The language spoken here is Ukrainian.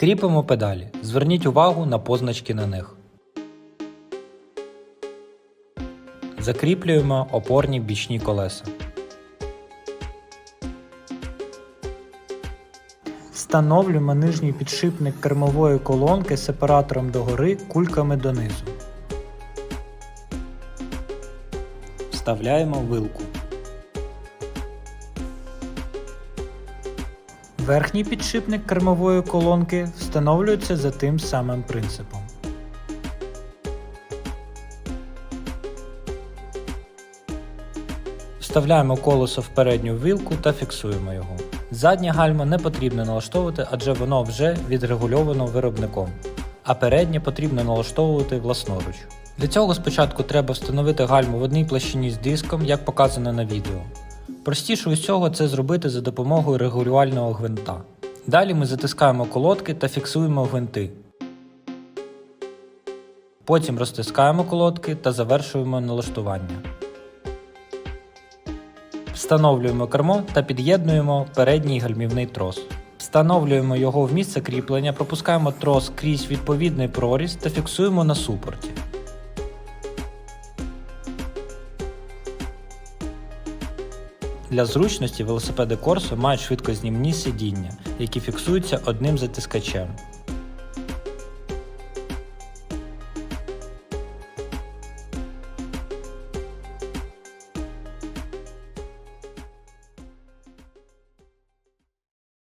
Кріпимо педалі. Зверніть увагу на позначки на них. Закріплюємо опорні бічні колеса. Встановлюємо нижній підшипник кермової колонки сепаратором догори кульками донизу. Вставляємо вилку. Верхній підшипник кермової колонки встановлюється за тим самим принципом. Вставляємо колесо в передню вилку та фіксуємо його. Заднє гальмо не потрібно налаштовувати, адже воно вже відрегульовано виробником, а переднє потрібно налаштовувати власноруч. Для цього спочатку треба встановити гальмо в одній площині з диском, як показано на відео. Простіше усього це зробити за допомогою регулювального гвинта. Далі ми затискаємо колодки та фіксуємо гвинти. Потім розтискаємо колодки та завершуємо налаштування. Встановлюємо кермо та під'єднуємо передній гальмівний трос. Встановлюємо його в місце кріплення, пропускаємо трос крізь відповідний проріз та фіксуємо на супорті. Для зручності велосипеди Корсо мають швидкознімні сидіння, які фіксуються одним затискачем.